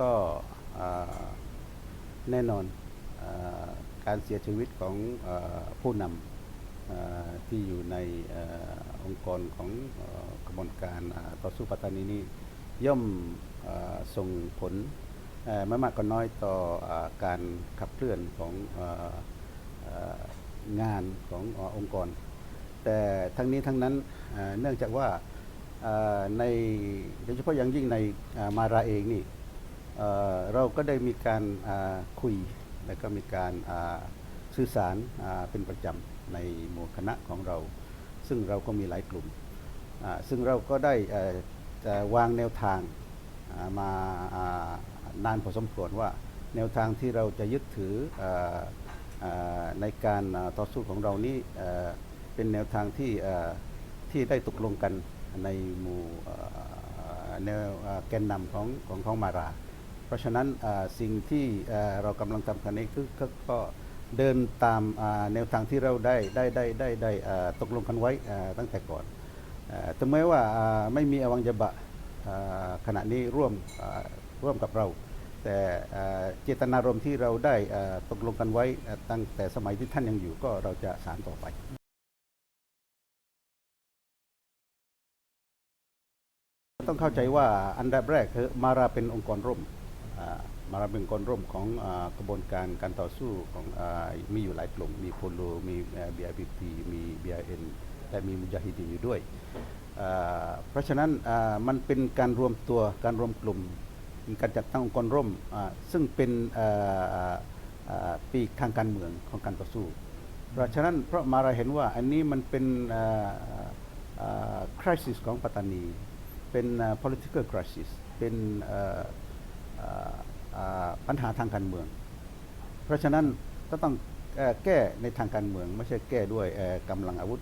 ก็แน่นอนอการเสียชีวิตของอผู้นำที่อยู่ในอองค์กรของอกระบวนการต่อสู้ปัตตานีนี้ย่อมอส่งผลไม่มากก็น้อยต่ออการขับเคลื่อนของอองานขององค์กร แต่ทั้งนี้ทั้งนั้นเนื่องจากว่าในโดยเฉพาะอย่างยิ่งในมาราเองนี่ เเราก็ได้มีการคุยและก็มีการสื่อสารเป็นประจำในหมู่คณะของเรา ซึ่งเราก็มีหลายกลุ่ม ซึ่งเราก็ได้จะวางแนวทางมานานพอสมควรว่าแนวทางที่เราจะยึดถืออในการต่อสู้ของเรานี้เอ่เป็นแนวทางที่ที่ได้ตกลงกันในหมู่แนวแกนนำของของของมารา เพราะฉะนั้นสิ่งที่เรากำลังทำกันนี้คือก็กเดินตามแนวทางที่เราได้ได้ได้ได้ได้ตกลงกันไว้ตั้งแต่ก่อนถึงแม้ว่าไม่มีอวังยบะขณะนี้ร่วมร่วมกับเรา แต่เจตนารมณ์ที่เราได้ตกลงกันไว้ตั้งแต่สมัยที่ท่านยังอยู่ก็เราจะสานต่อไปต้องเข้าใจว่าอันดับแรกคือมาราเป็นองค์กรร่วม มาราเป็นองค์กรร่วมของกระบวนการการต่อสู้ของอมีอยู่หลายกลุ่ม มีโพโลมีบีไอพีพีมีบีไอเอ็นและมีมุจาฮิดีนอยู่ด้วย เพราะฉะนั้นมันเป็นการรวมตัวการรวมกลุ่มเป็นการจัดตั้งองค์กรร่มซึ่งเป็นปีกทางการเมืองของการต่อสู้ เพราะฉะนั้นเพราะมาราเห็นว่าอันนี้มันเป็นอ่าอ่า crisis ของปัตตานี เป็น political crisis เป็น ปัญหาทางการเมือง เพราะฉะนั้นก็ต้องแก้ในทางการเมือง ไม่ใช่แก้ด้วยเอ่อกำลังอาวุธ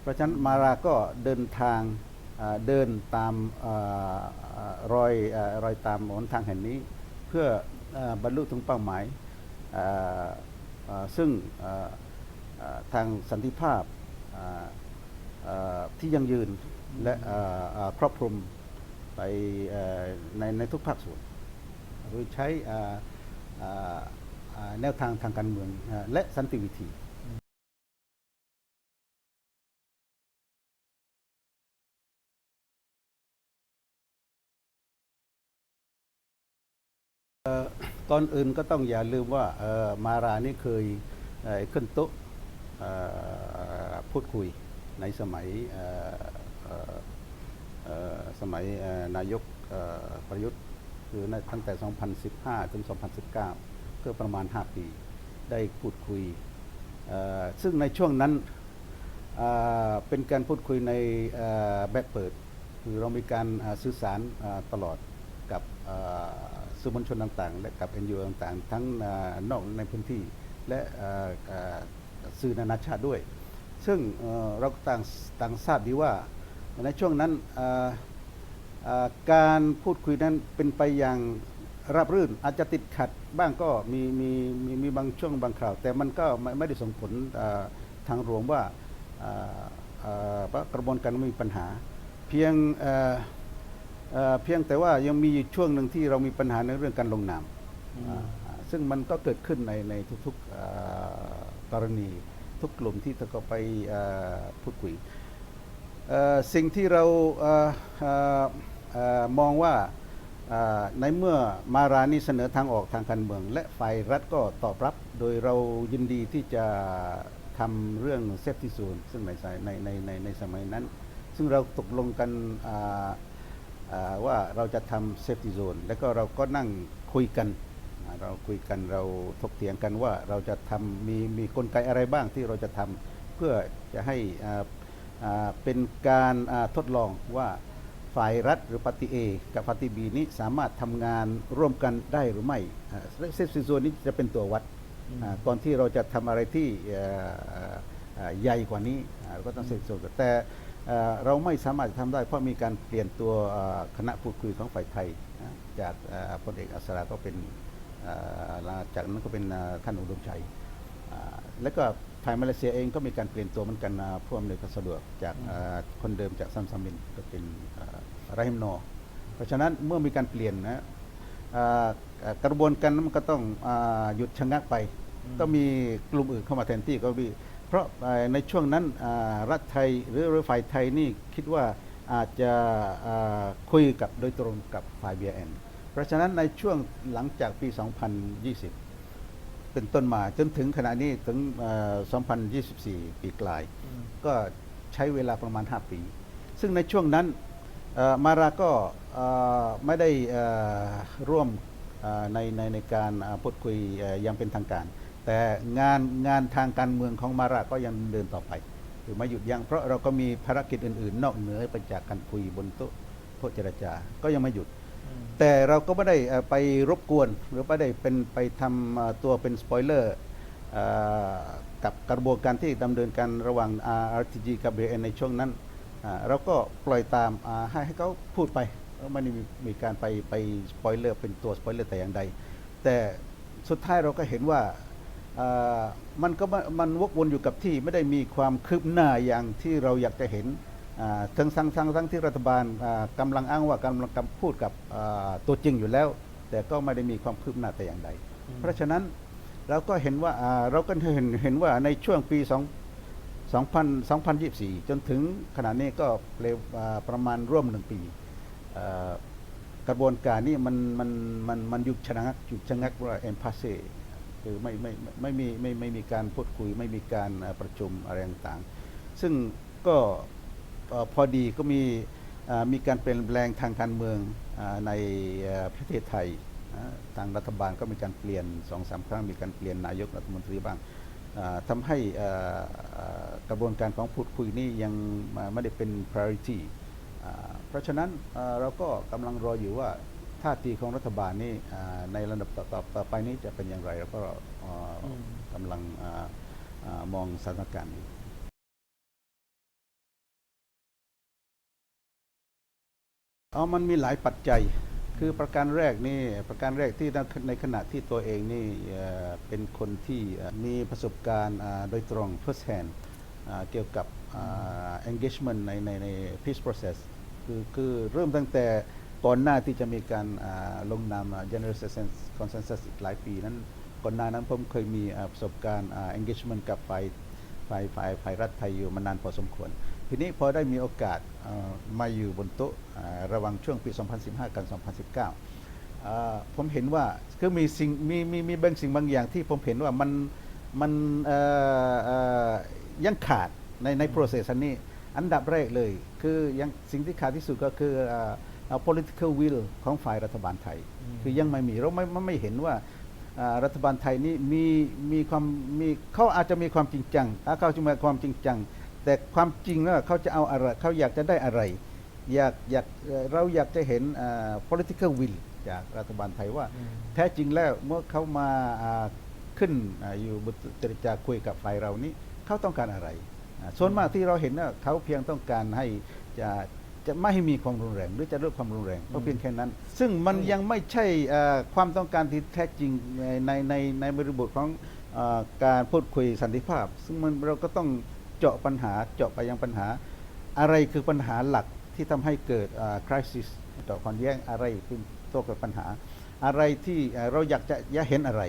เพราะฉะนั้นมาราก็เดินทางเดินตามอรอยอรอยตามหนทางแห่งนี้ เพื่ออบรรลุถึงเป้าหมาย ซึ่งทางสันติภาพที่ยังยืนและครอบคลุมไปในในทุกภาคส่วน โดยใช้แนวทางทางการเมืองและสันติวิธีก่อนอื่นก็ต้องอย่าลืมว่ามารานี่เคยขึ้นโต๊ะพูดคุยในสมัยสมัยนายกประยุทธ์ คือตั้งแต่ 2015 ถึง 2019เพื่อประมาณ 5 ปี ได้พูดคุย ซึ่งในช่วงนั้นเป็นการพูดคุยในแบบเปิด คือเรามีการสื่อสารตลอดกับสื่อมวลชนต่างๆ และกับ NGO ต่างๆ ทั้งนอกในพื้นที่และสื่อนานาชาติด้วย ซึ่งเราก็ต่างต่างทราบดีว่าในช่วงนั้น การพูดคุยนั้นเป็นไปอย่างราบรื่น อาจจะติดขัดบ้างก็มีมีมีมีบางช่วงบางคราว แต่มันก็ไม่ไม่ได้ส่งผลอ่าทางรวมว่าอ่าอ่าว่ากระบวนการไม่มีปัญหา เพียงเอ่อเอ่อเพียงแต่ว่ายังมีอยู่ช่วงหนึ่งที่เรามีปัญหาในเรื่องการลงนามอ่าซึ่งมันก็เกิดขึ้นในในทุกๆเอ่อกรณี ทุกกลุ่มที่เขาไปเอ่อพูดคุยเอ่อสิ่งที่เรา ออมองว่าในเมื่อมารานี่เสนอทางออกทางการเมือง และฝ่ายรัฐก็ตอบรับ โดยเรายินดีที่จะทำเรื่องเซฟตี้โซนซึ่งในสายในในในในสมัยนั้น ซึ่งเราตกลงกันว่าเราจะทำเซฟตี้โซนแล้วก็เราก็นั่งคุยกันเราคุยกันเราถกเถียงกันว่าเราจะทำมีมีกลไกอะไรบ้างที่เราจะทำเพื่อจะให้เป็นการทดลองว่า ฝ่ายรัฐหรือปฏิเอกับปฏิบีนี้สามารถทำงานร่วมกันได้หรือไม่เซฟตี้โซนนี้จะเป็นตัววัดอ่าก่อนที่เราจะทำอะไรที่ใหญ่กว่านี้เราก็ต้องเซ็นโซนแต่เราไม่สามารถจะทำได้เพราะมีการเปลี่ยนตัวคณะพูดคุยของฝ่ายไทย จากพลเอกอัศราก็เป็นเอ่อลาจากนั้นก็เป็นท่านอุดมชัยแล้วก็ ฝ่ายมาเลเซียเองก็มีการเปลี่ยนตัวเหมือนกันนะผู้อำนวยการสะดวกจากเอ่อคนเดิมจากซัมซัมมินก็เป็นเอ่อไรฮิมโน เพราะฉะนั้นเมื่อมีการเปลี่ยนนะอ่าอ่ากระบวนการนั้นมันก็ต้องอาหยุดชะงักไปอืมก็มีกลุ่มอื่นเข้ามาแทนที่ก็มีเพราะอ่าในช่วงนั้นอ่ารัฐไทยหรือหรือฝ่ายไทยนี่คิดว่าอาจจะอ่าคุยกับโดยตรงกับฝ่าย BN เพราะฉะนั้นในช่วงหลังจากปี 2020 เป็นต้นมาจนถึงขณะนี้ถึง 2024 ปีกลาย ก็ใช้เวลาประมาณ 5 ปี ซึ่งในช่วงนั้นมาราก็ไม่ได้ร่วมในในในการพูดคุยยังเป็นทางการ แต่งานงานทางการเมืองของมาราก็ยังเดินต่อไปหรือไม่หยุดยัง้งเพราะเราก็มีภารกิจอื่นๆ นอกเหนือไปจากการคุยบนโต๊ะเจรจาก็ยังไม่หยุด แต่เราก็ไม่ได้ไปรบกวน หรือไม่ได้เป็นไปทำตัวเป็นสปอยเลอร์กับกระบวนการที่ดำเนินการระหว่าง RTG กับ BN ในช่วงนั้น เราก็ปล่อยตามให้ให้เขาพูดไปไม่ได้มีการไปไปสปอยเลอร์เป็นตัวสปอยเลอร์แต่อย่างใด แต่สุดท้ายเราก็เห็นว่ามันก็มันมันวกวนอยู่กับที่ไม่ได้มีความคืบหน้าอย่างที่เราอยากจะเห็น ทั้งทั้งทั้งทั้งที่รัฐบาลอ่ากำลังอ้างว่ากำลังกำพูดกับอ่าตัวจริงอยู่แล้ว แต่ก็ไม่ได้มีความคืบหน้าแต่อย่างใดอืมเพราะฉะนั้นเราก็เห็นว่าอ่าเราก็เห็นเห็นว่าในช่วงปี 2 2000 2024 จนถึงขณะนี้ก็เร็วอ่าประมาณร่วมหนึ่งปีอ่ากระบวนการนี้มันมันมันมันหยุดชะงักหยุดชะงักว่าเอ็มพาเซคือไม่ไม่ไม่ไม่มีไม่ไม่มีการพูดคุยไม่มีการอ่าประชุมอะไรต่างๆซึ่งก็เอ่อ พอดีก็มีอ่ามีการเปลี่ยนแปลงทางการเมืองอาในเอ่อประเทศไทยอ่าทางรัฐบาลก็มีการเปลี่ยนสองสามครั้งมีการเปลี่ยนนายกรัฐมนตรีบ้างอ่าทำให้เอ่อเอ่อกระบวนการของพูดคุยนี่ยังมาไม่ได้เป็น priority อ่าเพราะฉะนั้นเอ่อเราก็กำลังรออยู่ว่าท่าทีของรัฐบาลนี่อ่าในระดับต่อๆต่อไปนี้จะเป็นอย่างไรเราก็เอ่ออมกำลังอ่าอ่ามองสถานการณ์อยู่ อ๋อมันมีหลายปัจจัย คือประการแรกนี่ประการแรกที่ในขณะที่ตัวเองนี่เป็นคนที่มีประสบการณ์โดยตรง first hand เกี่ยวกับ engagement ในในใน peace process คือคือเริ่มตั้งแต่ก่อนหน้าที่จะมีการลงนาม general consensus อีกหลายปีนั้นก่อนหน้านั้นผมเคยมีประสบการณ์ engagement กับฝ่ายฝ่ายฝ่ายฝ่ายรัฐไทยอยู่มานานพอสมควร ทีนี้พอได้มีโอกาสมาอยู่บนโต๊ะระว่างช่วงปี 2015 กัน 2019 ผมเห็นว่าคือมีสิ่งมีมีมีบางสิ่งบางอย่างที่ผมเห็นว่ามันมันยังขาดในใน process อันนี้อันดับแรกเลย คือยังสิ่งที่ขาดที่สุดก็คืออ่าอ่า political will ของฝ่ายรัฐบาลไทย คือยังไม่มีเราไม่ไม่ไม่เห็นว่ารัฐบาลไทยนี่มีมีความมีเขาอาจจะมีความจริงจังเขาจะมีความจริงจัง แต่ความจริงแล้วเขาจะเอาอะไรเขาอยากจะได้อะไร อยากอยากเอ่อเราอยากจะเห็นอ่า political will จากรัฐบาลไทยว่าอืมแท้จริงแล้วเมื่อเขามาอ่าขึ้นอาอยู่บนเจรจาคุยกับฝ่ายเรานี้เขาต้องการอะไรอ่าส่วนมากที่เราเห็นน่ะเขาเพียงต้องการให้จะจะไม่ให้มีความรุนแรง หรือจะลดความรุนแรงก็เพียงแค่นั้น ซึ่งมันยังไม่ใช่อ่าความต้องการที่แท้จริงในในในในบริบทของอาการพูดคุยสันติภาพ ซึ่งมันเราก็ต้อง เจาะปัญหาเจาะไปยังปัญหา อะไรคือปัญหาหลักที่ทำให้เกิดคริสิสเจาะความแย้งอะไรคือตัวเกิดปัญหา อะไรที่เอ่อเราอยากจะอยากเห็นอะไร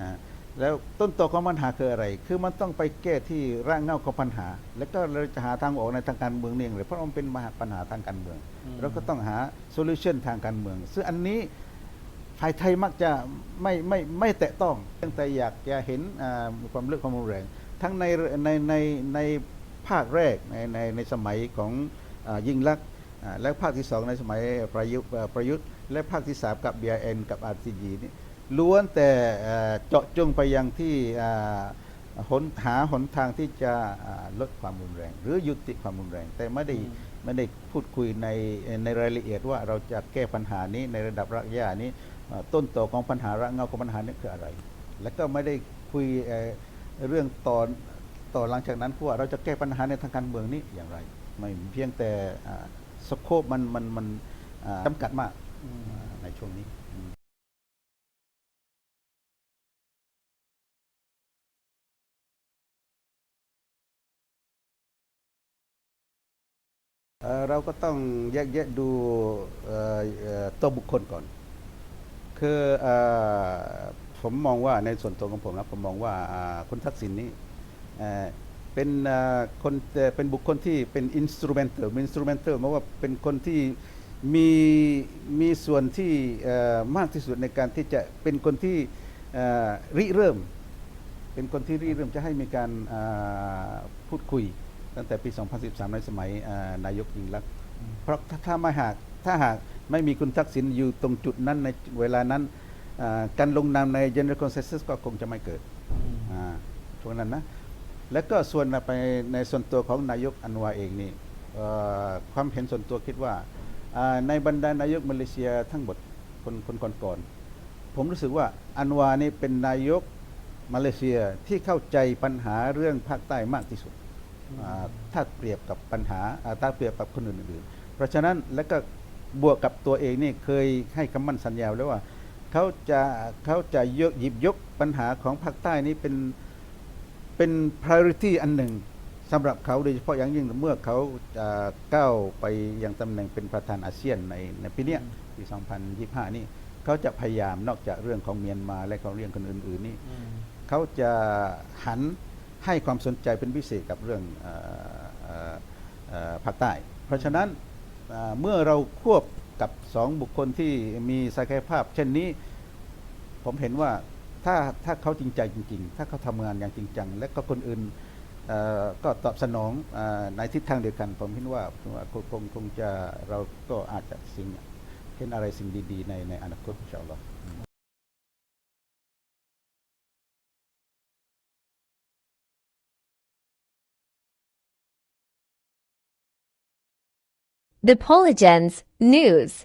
อ่าแล้วต้นตอของปัญหาคืออะไร คือมันต้องไปแก้ที่รากเหง้าของปัญหา แล้วก็เราจะหาทางออกในทางการเมืองนี่เองเลยเพราะมันเป็นมหาปัญหาทางการเมืองอืมเราก็ต้องหาโซลูชันทางการเมือง ซึ่งอันนี้ฝ่ายไทยมักจะไม่ไม่ไม่แตะต้องตั้งแต่อยากจะเห็นอ่าความเลือกความรุนแรง ทั้งในในในในภาคแรกในในในสมัยของอายิ่งลักษณ์อ่าและภาคที่สองในสมัยประยุทธ์เอ่อประยุทธ์ และภาคที่สามกับ BIN กับ RCG นี่ล้วนแต่เอ่อเจาะจงไปยังที่อ่าหนหาหนทางที่จะอ่าลดความรุนแรง หรือยุติความรุนแรง แต่ไม่ได้อืมไม่ได้พูดคุยในในรายละเอียดว่าเราจะแก้ปัญหานี้ในระดับรากหญ้านี้เอ่อต้นตอของปัญหารากเหง้าของปัญหานี้คืออะไร แล้วก็ไม่ได้คุย เอ่อเรื่องตอนต่อหลังจากนั้นคือว่าเราจะแก้ปัญหาในทางการเมืองนี้อย่างไร ไม่เพียงแต่สโคปมันมันมันอ่าจำกัดมากอืมอ่าในช่วงนี้อืมเอ่อเราก็ต้องแยกแยะดูเอ่อเอ่อตัวบุคคลก่อนคคือเอ่อ ผมมองว่าในส่วนตัวของผมนะผมมองว่าคุณทักษิณนี่เป็นคนเป็นบุคคลที่เป็นอินสตูเมนเตอร์อินสตูเมนเตอร์หมายว่าเป็นคนที่มีมีส่วนที่มากที่สุดในการที่จะเป็นคนที่ริเริ่ม เป็นคนที่ริเริ่มจะให้มีการพูดคุย ตั้งแต่ปี 2013 ในสมัยนายกยิ่งลักษณ์เพราะถ้าไม่หากถ้าหากไม่มีคุณทักษิณอยู่ตรงจุดนั้นในเวลานั้น การลงนามใน General Consensus ก็คงจะไม่เกิดอ่าช่วงนั้นนะ แล้วก็ส่วนไปในส่วนตัวของนายกอันวาเองนี่เอ่อความเห็นส่วนตัวคิดว่าอ่าในบรรดานายกมาเลเซียทั้งหมดคนคนก่อนๆผมรู้สึกว่าอันวานี่เป็นนายกมาเลเซียที่เข้าใจปัญหาเรื่องภาคใต้มากที่สุดอ่าถ้าเปรียบกับปัญหาอ่าถ้าเปรียบกับคนอื่นๆเพราะฉะนั้นแล้วก็บวกกับตัวเองนี่เคยให้คำมั่นสัญญาไว้แล้วว่า เขาจะเขาจะยกหยิบยกปัญหาของภาคใต้นี้เป็นเป็น priority อันหนึ่งสำหรับเขาโดยเฉพาะอย่างยิ่งเมื่อเขาจะก้าวไปยังตำแหน่งเป็นประธานอาเซียนในในปีเนี้ยปี 2025 นี่เขาจะพยายามนอกจากเรื่องของเมียนมาและของเรื่องคนอื่น ๆ นี่เขาจะหันให้ความสนใจเป็นพิเศษกับเรื่องภาคใต้ เพราะฉะนั้นเมื่อเราควบ กับสองบุคคลที่มีศักยภาพ เช่นนี้ ผมเห็นว่าถ้าถ้าเขาจริงใจจริง ๆ ถ้าเขาทำงานอย่างจริงจัง และก็คนอื่นก็ตอบสนองอในทิศทางเดียวกัน ผมคิดว่าว่าคงคงจะเราก็อาจจะสิ่งเห็นอะไรสิ่งดี ๆ ในในอนาคตอินชาอัลอ The Polygens News